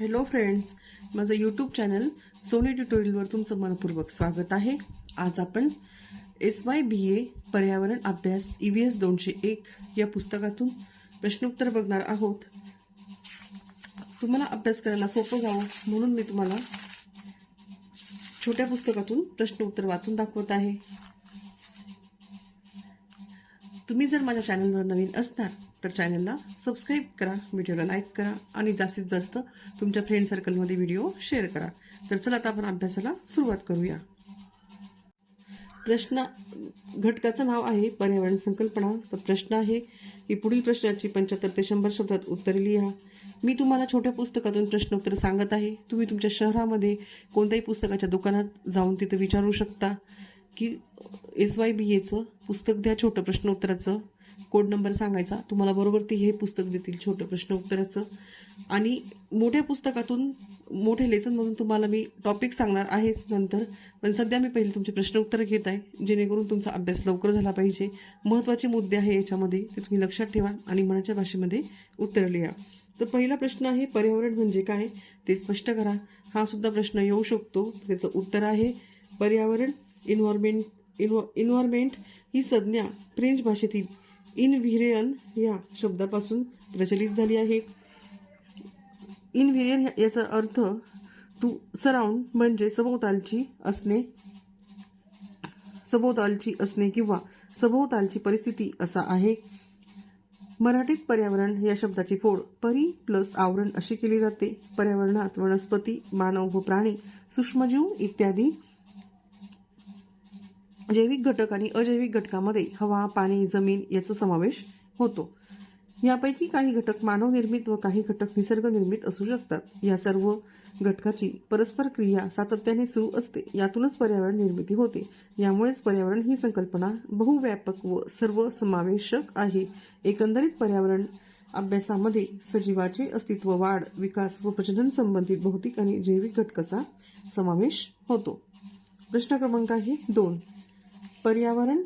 Hello friends माझं YouTube channel Soni ट्युटोरियलवर तुमचं मनपूर्वक स्वागत आहे. आज आपण एस वाय बी ए पर्यावरण अभ्यास ई व्ही एस दोनशे एक या पुस्तकातून प्रश्नोत्तर बघणार आहोत. तुम्हाला अभ्यास करायला सोपं जावं म्हणून मी तुम्हाला छोट्या पुस्तकातून प्रश्नोत्तर वाचून दाखवत आहे. तुम्ही जर माझ्या चॅनलवर नवीन असणार तर चॅनलला सबस्क्राईब करा व्हिडिओला लाईक करा आणि जास्तीत जास्त तुमच्या फ्रेंड सर्कलमध्ये व्हिडिओ शेअर करा. तर चला आता आपण अभ्यासाला सुरुवात करूया. प्रश्न घटकाचं नाव आहे पर्यावरण संकल्पना. तर प्रश्न आहे की पुढील प्रश्नाची पंच्याहत्तर ते शंभर शब्दात उत्तरे लिहा. मी तुम्हाला छोट्या पुस्तकातून प्रश्नोत्तर सांगत आहे. तुम्ही तुमच्या शहरामध्ये कोणत्याही पुस्तकाच्या दुकानात जाऊन तिथं विचारू शकता की एस वाय बी एचं पुस्तक द्या छोटं प्रश्नोत्तराचं. कोड नंबर सांगायचा. तुम्हाला बरोबर ते हे पुस्तक देतील छोटं प्रश्न उत्तराचं. आणि मोठ्या पुस्तकातून मोठ्या लेसनमधून तुम्हाला मी टॉपिक सांगणार आहेच नंतर. पण सध्या मी पहिले तुमचे प्रश्न उत्तर घेत आहे जेणेकरून तुमचा अभ्यास लवकर झाला पाहिजे. महत्त्वाचे मुद्दे आहे याच्यामध्ये ते तुम्ही लक्षात ठेवा आणि मनाच्या भाषेमध्ये उत्तर लिहा. तर पहिला प्रश्न आहे पर्यावरण म्हणजे काय? ते स्पष्ट करा. हा सुद्धा प्रश्न येऊ शकतो. त्याचं उत्तर आहे पर्यावरण इन्व्हॉर्मेंट इन्व्हॉ इन्व्हॉर्मेंट ही संज्ञा फ्रेंच भाषेतील इनव्हिरियन या शब्दापासून प्रचलित झाली आहे. इनव्हिरियन याचा अर्थ टू सराउंड म्हणजे सभोवतालची असणे सभोवतालची असणे किंवा सभोवतालची परिस्थिती असा आहे. मराठीत पर्यावरण या शब्दाची फोड परी प्लस आवरण अशी केली जाते. पर्यावरणात वनस्पती मानव व प्राणी सूक्ष्मजीव इत्यादी जैविक घटक आणि अजैविक घटकामध्ये हवा पाणी जमीन याचा समावेश होतो. यापैकी काही घटक मानवनिर्मित व काही घटक निसर्गनिर्मित असू शकतात. या सर्व घटकाची परस्पर क्रिया सातत्याने सुरू असते. यातूनच पर्यावरण निर्मिती होते. यामुळेच पर्यावरण ही संकल्पना बहुव्यापक व सर्व समावेशक आहे. एकंदरीत पर्यावरण अभ्यासामध्ये सजीवाचे अस्तित्व वाढ विकास व प्रजनन संबंधित भौतिक आणि जैविक घटकाचा समावेश होतो. प्रश्न क्रमांक आहे दोन. पर्यावरण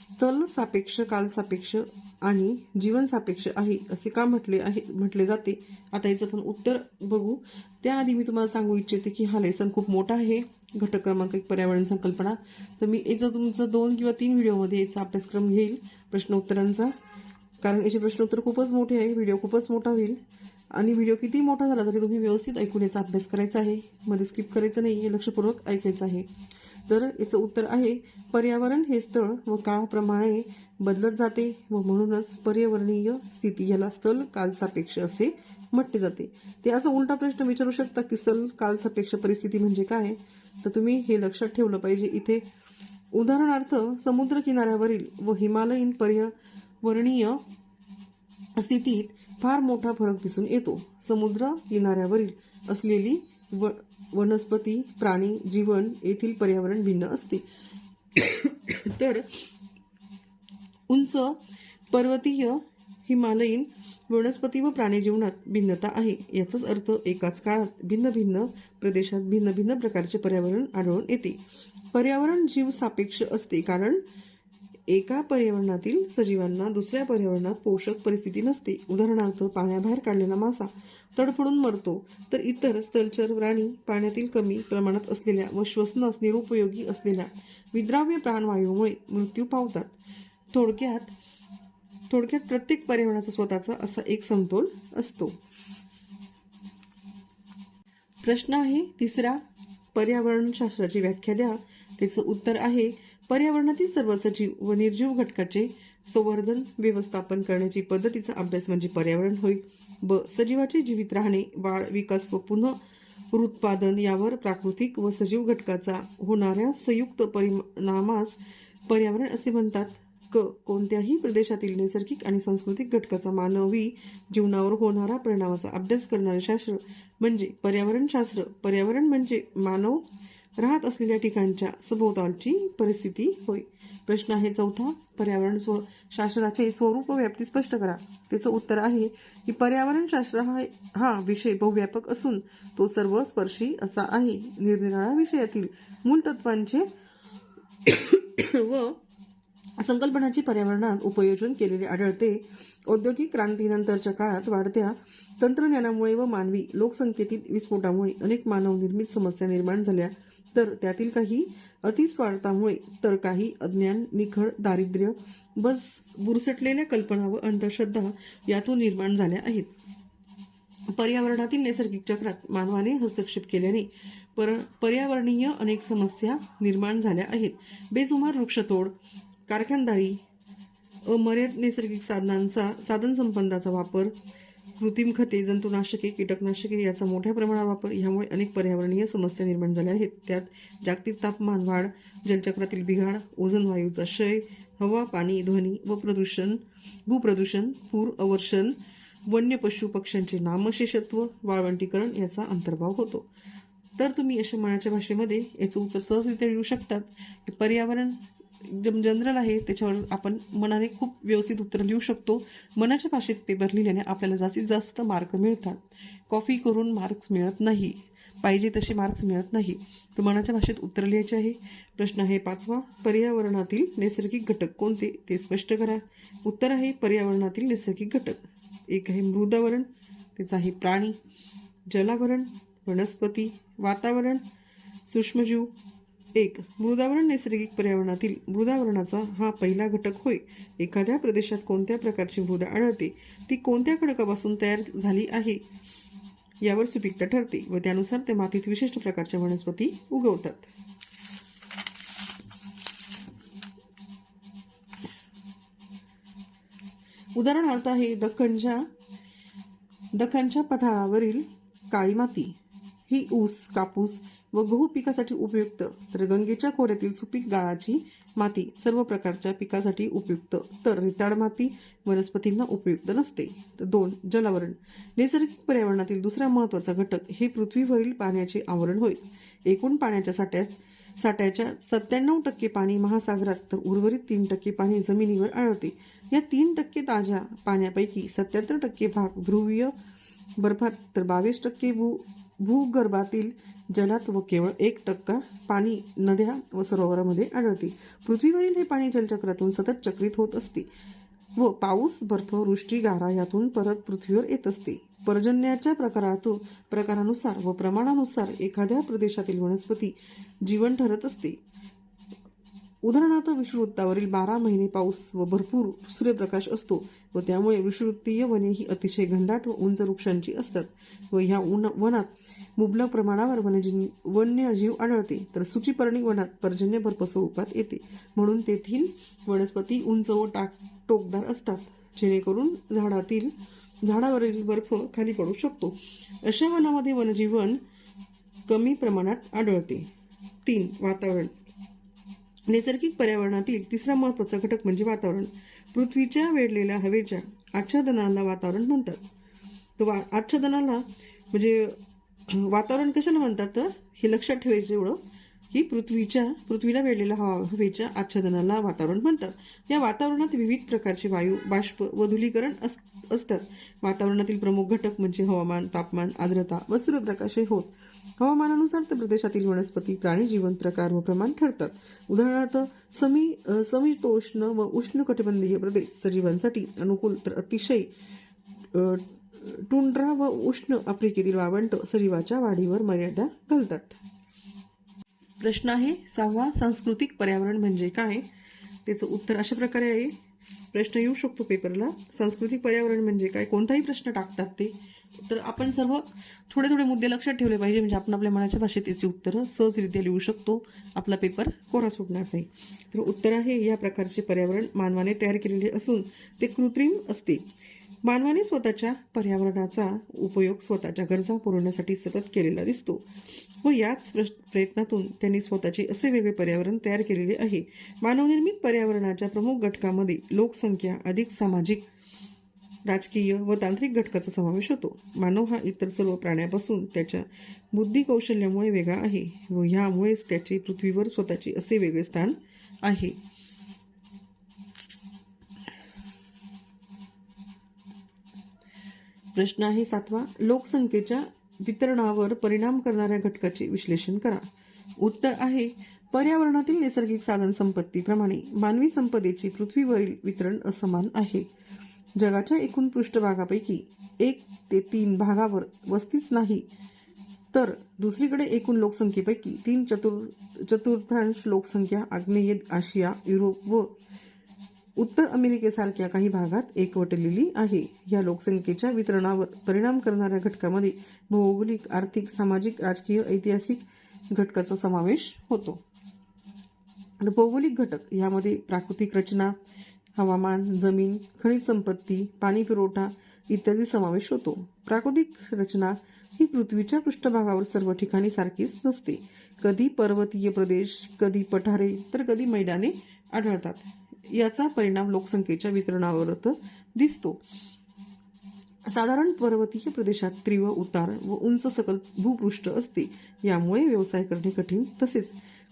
स्थल सापेक्ष काल सापेक्ष आणि जीवन सापेक्ष आहे असे का म्हटले आहे म्हटले जाते? आता याचं पण उत्तर बघू. त्याआधी मी तुम्हाला सांगू इच्छिते की हा लेसन खूप मोठा आहे. घटक क्रमांक एक पर्यावरण संकल्पना. तर मी याचं तुमचं दोन किंवा तीन व्हिडिओमध्ये याचा अभ्यासक्रम घेईल प्रश्नोत्तरांचा. कारण याचे प्रश्नोत्तर खूपच मोठे आहे व्हिडिओ खूपच मोठा होईल. आणि व्हिडिओ किती मोठा झाला तरी तुम्ही व्यवस्थित ऐकून याचा अभ्यास करायचा आहे. मध्ये स्किप करायचं नाही हे लक्षपूर्वक ऐकायचं आहे. तर याचं उत्तर आहे पर्यावरण हे स्थळ व काळाप्रमाणे बदलत जाते व म्हणूनच पर्यावरणीय स्थिती याला स्थल कालसापेक्ष असे म्हटले जाते. ते असं उलटा प्रश्न विचारू शकता की स्थल कालसापेक्ष परिस्थिती म्हणजे काय? तर तुम्ही हे लक्षात ठेवलं पाहिजे इथे. उदाहरणार्थ समुद्र किनाऱ्यावरील व हिमालयीन पर्यावरणीय स्थितीत फार मोठा फरक दिसून येतो. समुद्र किनाऱ्यावरील असलेली व वनस्पती प्राणी जीवन येथील पर्यावरण भिन्न असते. तर उंच पर्वतीय हिमालयीन वनस्पती व प्राणी जीवनात भिन्नता आहे. याचाच अर्थ एकाच काळात भिन्न भिन्न प्रदेशात भिन्न भिन्न प्रकारचे पर्यावरण आढळून येते. पर्यावरण जीव सापेक्ष असते कारण एका पर्यावरणातील सजीवांना दुसऱ्या पर्यावरणात पोषक परिस्थिती नसते. उदाहरणार्थ पाण्याबाहेर काढलेला मासा तडफडून मरतो तर इतर स्थलचर प्राणी पाण्यातील कमी प्रमाणात असलेल्या व श्वसनास निरुपयोगी असलेल्या विद्राव्य प्राणवायूमुळे मृत्यू पावतात. थोडक्यात थोडक्यात प्रत्येक पर्यावरणाचा स्वतःचा असा एक समतोल असतो. प्रश्न आहे तिसरा पर्यावरणशास्त्राची व्याख्या द्या. त्याचं उत्तर आहे पर्यावरणातील सर्व सजीव व निर्जीव घटकाचे संवर्धन व्यवस्थापन करण्याची पद्धतीचा अभ्यास म्हणजे पर्यावरण होय. ब सजीवाचे जीवित राहणे वाढ विकास व पुनः उत्पादन यावर प्राकृतिक व सजीव घटकाचा होणाऱ्या संयुक्त परिणामास पर्यावरण असे म्हणतात. क कोणत्याही प्रदेशातील नैसर्गिक आणि सांस्कृतिक घटकाचा मानवी जीवनावर होणारा परिणामाचा अभ्यास करणारे शास्त्र म्हणजे पर्यावरणशास्त्र. पर्यावरण म्हणजे मानव राहत असलेल्या ठिकाणच्या सभोवतालची परिस्थिती होय. प्रश्न आहे चौथा पर्यावरण स्व शास्त्राचे स्वरूप व व्याप्ती स्पष्ट करा. त्याचं उत्तर आहे की पर्यावरण शास्त्र हा हा विषय बहुव्यापक असून तो सर्व स्पर्शी असा आहे. निरनिराळ्या विषयातील मूलतत्वांचे व संकल्पनाची पर्यावरणात उपयोजन केलेले आढळते. औद्योगिक क्रांतीनंतरच्या काळात वाढत्या तंत्रज्ञानामुळे व मानवी लोकसंख्येतील विस्फोटामुळे अनेक मानवनिर्मित समस्या निर्माण झाल्या. तर त्यातील काही अतिस्वार्थामुळे तर काही अज्ञान निखळ दारिद्र्य बस बुरसटलेल्या कल्पना व अंधश्रद्धा यातून निर्माण झाल्या आहेत. पर्यावरणातील नैसर्गिक चक्रात मानवाने हस्तक्षेप केल्याने पर पर्यावरणीय अनेक समस्या निर्माण झाल्या आहेत. बेसुमार वृक्षतोड कारखानदारी अमर्याद नैसर्गिक साधनांचा साधनसंपन्नाचा वापर कृत्रिम खते जंतुनाशके कीटकनाशके याचा मोठ्या प्रमाणात वापर यामुळे अनेक पर्यावरणीय समस्या निर्माण झाल्या आहेत. त्यात जागतिक तापमान वाढ जलचक्रातील बिघाड ओझोन वायूचा क्षय हवा पाणी ध्वनी व प्रदूषण भूप्रदूषण पूर अवर्षण वन्य पशु पक्ष्यांचे नामशेषत्व वाळवंटीकरण याचा अंतर्भाव होतो. तर तुम्ही अशा मनाच्या भाषेमध्ये याचं उत्तर सहजरित्या लिहू शकतात पर्यावरण जनरल आहे त्याच्यावर आपण मनाने खूप व्यवस्थित उत्तर लिहू शकतो. मनाच्या भाषेत पेपर लिहिल्याने आपल्याला जास्तीत जास्त मार्क मिळतात. कॉफी करून मार्क्स मिळत नाही. पाहिजे तसे मार्क्स मिळत नाही. तर मनाच्या भाषेत उत्तर लिहायचे आहे. प्रश्न आहे पाचवा पर्यावरणातील नैसर्गिक घटक कोणते? ते स्पष्ट करा. उत्तर आहे पर्यावरणातील नैसर्गिक घटक. एक आहे मृदावरण त्याचं आहे प्राणी. जलावरण वनस्पती वातावरण सूक्ष्मजीव एक मृदावरण नैसर्गिक पर्यावरणातील मृदावरणाचा हा पहिला घटक होय. एखाद्या प्रदेशात कोणत्या प्रकारची मृदा आढळते? ती कोणत्या खडकापासून तयार झाली आहे? यावर सुपिकता ठरते व त्यानुसार त्या मातीत विशिष्ट प्रकारच्या वनस्पती उगवतात. उदाहरणार्थ आहे दख्खनच्या दख्खनच्या पठारावरील काळी माती. ही ऊस कापूस व गहू पिकासाठी उपयुक्त. तर गंगेच्या खोऱ्यातील सुपीक गाळाची माती सर्व प्रकारच्या पिकासाठी उपयुक्त. तर रिताड माती वनस्पतींना उपयुक्त नसते. तर दोन जलावरण नैसर्गिक पर्यावरणातील दुसरा महत्त्वाचा घटक हे पृथ्वीवरील पाण्याचे आवरण होय. एकूण पाण्याच्या साठ्यात साठ्याच्या सत्त्याण्णव टक्के पाणी महासागरात तर उर्वरित तीन टक्के पाणी जमिनीवर आढळते. या तीन टक्के ताज्या पाण्यापैकी सत्याहत्तर टक्के भाग ध्रुवीय बर्फात तर बावीस टक्के भू भूगर्भातील जलात व केवळ एक टक्का पाणी नद्या व सरोवरामध्ये आढळते. पृथ्वीवरील हे पाणी जलचक्रातून सतत चक्रित होत असते व पाऊस बर्फ वृष्टी गारा यातून परत पृथ्वीवर येत असते. पर्जन्याच्या प्रकारातून प्रकारानुसार व प्रमाणानुसार एखाद्या प्रदेशातील वनस्पती जीवन ठरत असते. उदाहरणार्थ विषुवृत्तावरील बारा महिने पाऊस व भरपूर सूर्यप्रकाश असतो व त्यामुळे विषुवृत्तीय वने ही अतिशय घनदाट व उंच वृक्षांची असतात. व ह्या उन वनात मुबलक प्रमाणावर वनजीव वन्यजीव आढळते. तर सूचीपर्णी वनात पर्जन्य बर्फ स्वरूपात येते. म्हणून तेथील वनस्पती उंच व टाक टोकदार असतात. जेणेकरून झाडातील झाडावरील बर्फ खाली पडू शकतो. अशा वनामध्ये वनजीवन कमी प्रमाणात आढळते. तीन वातावरण. नैसर्गिक पर्यावरणातील तिसरा महत्त्वाचा घटक म्हणजे वातावरण. पृथ्वीच्या वेढलेल्या हवेच्या आच्छादनाला वातावरण म्हणतात. तर वा आच्छादनाला म्हणजे वातावरण कशाला म्हणतात तर? हे लक्षात ठेवायचं एवढं की पृथ्वीच्या पृथ्वीला वेढलेल्या हवा हवेच्या आच्छादनाला वातावरण म्हणतात. या वातावरणात विविध प्रकारचे वायू बाष्प व धुलीकरण अस असतात. वातावरणातील प्रमुख घटक म्हणजे हवामान तापमान आर्द्रता व सूर्यप्रकाश हे होत. हवामानानुसार तर प्रदेशातील वनस्पती प्राणी जीवन प्रकार व प्रमाण ठरतात. उदाहरणार्थ समी समितोष्ण व उष्ण कटिबंधीय प्रदेश सजीवांसाठी अनुकूल तर अतिशय टुंड्रा व उष्ण आफ्रिकेतील वावंट सजीवाच्या वाढीवर मर्यादा घालतात. प्रश्न आहे सहावा सांस्कृतिक पर्यावरण म्हणजे काय? त्याचं उत्तर अशा प्रकारे आहे. प्रश्न येऊ शकतो पेपरला. सांस्कृतिक पर्यावरण म्हणजे काय? कोणताही प्रश्न टाकतात ते. तर आपण सर्व थोडे थोडे मुद्दे लक्षात ठेवले पाहिजे. म्हणजे आपण आपल्या मनाच्या भाषेत याची उत्तरं सहजरित्या लिहू शकतो. आपला पेपर कोरा सुटणार नाही. तर उत्तर आहे या प्रकारचे पर्यावरण मानवाने तयार केलेले असून ते कृत्रिम असते. मानवाने स्वतःच्या पर्यावरणाचा उपयोग स्वतःच्या गरजा पुरवण्यासाठी सतत केलेला दिसतो. व याच प्रयत्नातून त्यांनी स्वतःचे असे वेगळे पर्यावरण तयार केलेले आहे. मानवनिर्मित पर्यावरणाच्या प्रमुख घटकामध्ये लोकसंख्या अधिक सामाजिक राजकीय व तांत्रिक घटकाचा समावेश होतो. मानव हा इतर सर्व प्राण्यापासून त्याच्या बुद्धी कौशल्यामुळे वेगळा आहे व ह्यामुळेच त्याचे पृथ्वीवर स्वतःचे असे वेगळे स्थान आहे. प्रश्न आहे सातवा. लोकसंख्येच्या वितरणावर परिणाम करणाऱ्या घटकाचे विश्लेषण करा. उत्तर आहे पर्यावरणातील नैसर्गिक साधन संपत्तीप्रमाणे मानवी संपदेचे पृथ्वीवरील वितरण असमान आहे. जगाच्या एकूण पृष्ठभागापैकी एक ते तीन भागावर वस्तीच नाही तर दुसरीकडे एकूण लोकसंख्येपैकी तीन चतुर चतुर्थांश लोकसंख्या आग्नेय आशिया युरोप व उत्तर अमेरिकेसारख्या काही भागात एकवटलेली आहे. या लोकसंख्येच्या वितरणावर परिणाम करणाऱ्या घटकामध्ये भौगोलिक आर्थिक सामाजिक राजकीय ऐतिहासिक घटकाचा समावेश होतो. भौगोलिक घटक यामध्ये प्राकृतिक रचना हवामान जमीन खनिज संपत्ती पाणी पुरवठा इत्यादी समावेश होतो. प्राकृतिक रचना ही पृथ्वीच्या पृष्ठभागावर सर्व ठिकाणी सारखीच नसते. कधी पर्वतीय प्रदेश कधी पठारे तर कधी मैदाने आढळतात. याचा परिणाम लोकसंख्येच्या वितरणावर तर दिसतो. साधारण पर्वतीय प्रदेशात तीव्र उतार व उंच सकल भूपृष्ठ असते. यामुळे व्यवसाय करणे कठीण तसेच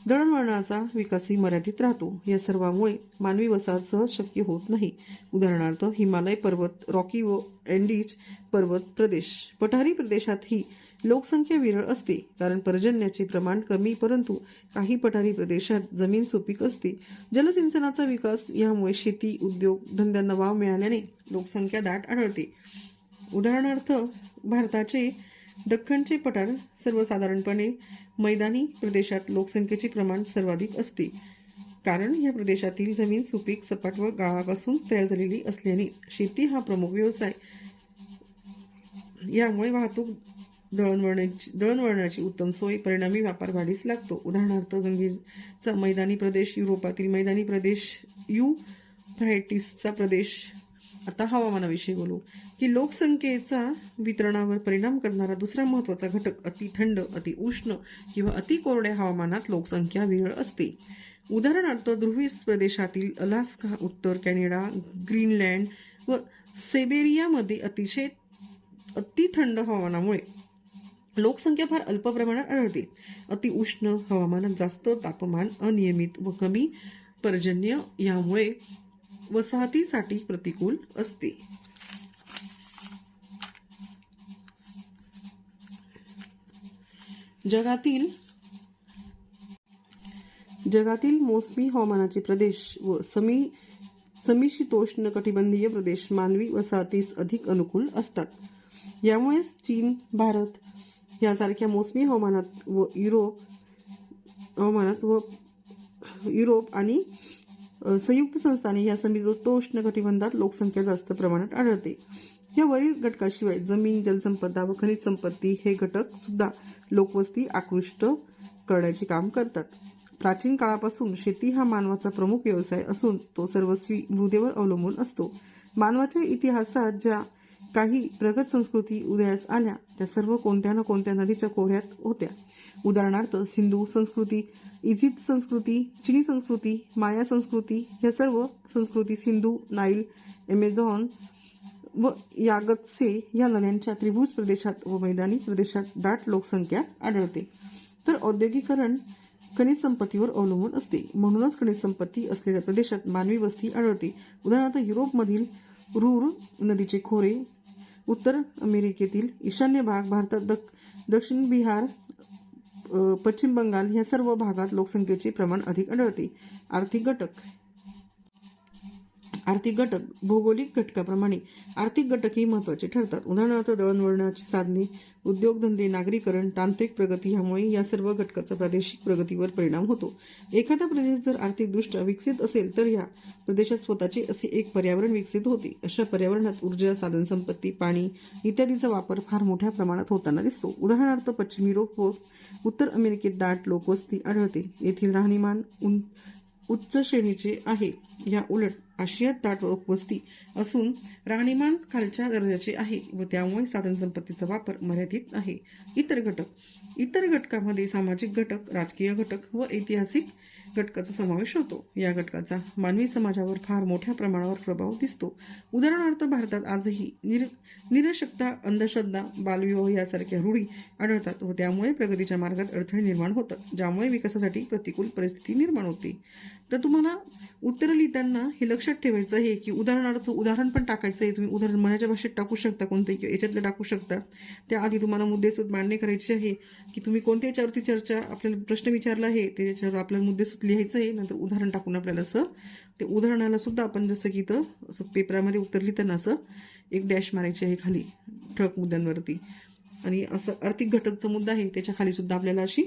दळणवळणाचा विकासही मर्यादित राहतो. या सर्वामुळे मानवी वसाहत सहज शक्य होत नाही. उदाहरणार्थ हिमालय पर्वत रॉकी व अँडीज पर्वत प्रदेश. पठारी प्रदेशातही लोकसंख्या विरळ असते कारण पर्जन्याचे प्रमाण कमी परंतु काही पठारी प्रदेशात जमीन सुपीक असते. जलसिंचनाचा विकास यामुळे शेती उद्योग धंद्यांना वाव मिळाल्याने लोकसंख्या दाट आढळते. उदाहरणार्थ भारताचे दख्खनचे पठार सर्वसाधारणपणे मैदानी प्रदेशात लोकसंख्येचे प्रमाण सर्वाधिक असते. कारण या प्रदेशातील जमीन सुपीक सपाट व गाळापासून तयार झालेली असल्याने शेती हा प्रमुख व्यवसाय. यामुळे वाहतूक दळणवळणाची दळणवळणाची उत्तम सोय परिणामी व्यापार वाढीस लागतो. उदाहरणार्थ गंगेचा मैदानी प्रदेश युरोपातील मैदानी प्रदेश यू फ्रायटिसचा प्रदेश. आता हवामानाविषयी बोलू. की लोकसंख्येचा वितरणावर परिणाम करणारा दुसरा महत्त्वाचा घटक अति थंड अति उष्ण किंवा अति कोरड्या हवामानात लोकसंख्या विरळ असते. उदाहरणार्थ ध्रुवीस प्रदेशातील अलास्का उत्तर कॅनडा ग्रीनलँड व सेबेरियामध्ये अतिशय अति थंड हवामानामुळे लोकसंख्या फार अल्प प्रमाणात आढळते. अतिउष्ण हवामानात जास्त तापमान अनियमित व कमी पर्जन्य यामुळे वसाहतीसाठी प्रतिकूल असते. जगातील जगातील मोसमी हवामानाचे प्रदेश व समी समीशीतोष्ण कटिबंधीय प्रदेश मानवी वसाहतीस अधिक अनुकूल असतात. यामुळेच चीन भारत यासारख्या मोसमी हवामानात व युरोप हवामानात व युरोप आणि संयुक्त संस्थाने या समीतोष्ण कटिबंधात लोकसंख्या जास्त प्रमाणात आढळते. या वरील घटकाशिवाय जमीन जलसंपदा व खनिज संपत्ती हे घटक सुद्धा लोकवस्ती आकृष्ट करण्याचे काम करतात. प्राचीन काळापासून शेती हा मानवाचा प्रमुख व्यवसाय असून तो सर्वस्वी मृदेवर अवलंबून असतो. मानवाच्या इतिहासात ज्या काही प्रगत संस्कृती उदयास आल्या त्या सर्व कोणत्या ना कोणत्या नदीच्या कोऱ्यात होत्या. उदाहरणार्थ सिंधू संस्कृती इजिप्त संस्कृती चिनी संस्कृती माया संस्कृती या सर्व संस्कृती सिंधू नाईल ॲमेझॉन व यागत्से या नद्यांच्या त्रिभुज प्रदेशात व मैदानी प्रदेशात दाट लोकसंख्या आढळते. तर औद्योगिकरण खनिज संपत्तीवर अवलंबून असते. म्हणूनच खनिज संपत्ती असलेल्या प्रदेशात मानवी वस्ती आढळते. उदाहरणार्थ युरोपमधील रूर नदीचे खोरे उत्तर अमेरिकेतील ईशान्य भाग भारतात दक दक्षिण बिहार पश्चिम बंगाल या सर्व भागात लोकसंख्येचे प्रमाण अधिक आढळते. आर्थिक घटक आर्थिक घटक भौगोलिक घटकाप्रमाणे. आर्थिक घटकही महत्त्वाचे ठरतात. उदाहरणार्थ दळणवळणाची साधने उद्योगधंदे नागरीकरण तांत्रिक प्रगती ह्यामुळे या सर्व घटकाचा प्रादेशिक प्रगतीवर परिणाम होतो. एखादा प्रदेश जर आर्थिकदृष्ट्या विकसित असेल तर या प्रदेशात स्वतःचे असे एक पर्यावरण विकसित होते. अशा पर्यावरणात ऊर्जा साधनसंपत्ती पाणी इत्यादीचा वापर फार मोठ्या प्रमाणात होताना दिसतो. उदाहरणार्थ पश्चिम युरोप व उत्तर अमेरिकेत दाट लोकवस्ती आढळते. येथील राहणीमान उं उच्च श्रेणीचे आहे. या उलट आशियात दाट वस्ती असून राहणीमान खालच्या दर्जाचे आहे व त्यामुळे साधनसंपत्तीचा वापर मर्यादित आहे. इतर घटक. इतर घटकामध्ये सामाजिक घटक राजकीय घटक व ऐतिहासिक घटकाचा समावेश होतो. या घटकाचा मानवी समाजावर फार मोठ्या प्रमाणावर प्रभाव दिसतो. उदाहरणार्थ भारतात आजही निर निरशक्ता अंधश्रद्धा बालविवाह यासारख्या रूढी आढळतात व त्यामुळे प्रगतीच्या मार्गात अडथळे निर्माण होतात ज्यामुळे विकासासाठी प्रतिकूल परिस्थिती निर्माण होते. तर तुम्हाला उत्तर लिहिताना हे लक्षात ठेवायचं आहे की उदाहरणार्थ उदाहरण पण टाकायचं आहे. तुम्ही उदाहरण मनाच्या भाषेत टाकू शकता कोणते किंवा याच्यातलं टाकू शकता. त्याआधी तुम्हाला मुद्देसूद मान्य करायची आहे की तुम्ही कोणत्या याच्यावरती चर्चा आपल्याला प्रश्न विचारला आहे ते त्याच्यावर आपल्याला मुद्देसूद लिहायचं आहे नंतर उदाहरण टाकून आपल्याला असं. ते उदाहरणाला सुद्धा आपण जसं की इथं असं पेपरामध्ये उतरली लिहिताना असं एक डॅश मारायची आहे खाली ठळक मुद्द्यांवरती. आणि असं आर्थिक घटकचा मुद्दा आहे त्याच्याखाली सुद्धा आपल्याला अशी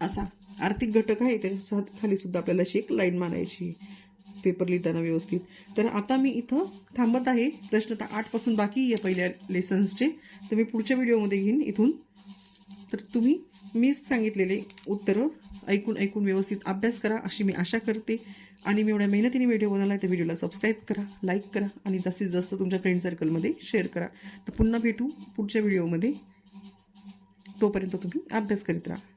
असा आर्थिक घटक आहे त्याच्याखाली सुद्धा आपल्याला अशी एक लाईन मारायची पेपर लिहिताना व्यवस्थित. तर आता मी इथं थांबत आहे प्रश्न तर आठपासून बाकी या पहिल्या लेसन्सचे तर मी पुढच्या व्हिडिओमध्ये घेईन इथून. तर तुम्ही मीच सांगितलेले उत्तरं ऐकून ऐकून व्यवस्थित अभ्यास करा अशी मी आशा करते. आणि मी एवढ्या मेहनतीने व्हिडिओ बनवला तर व्हिडिओला सबस्क्राईब करा लाईक करा आणि जास्तीत जास्त तुमच्या फ्रेंड सर्कलमध्ये शेअर करा. तर पुन्हा भेटू पुढच्या व्हिडिओमध्ये तोपर्यंत तुम्ही अभ्यास करीत राहा.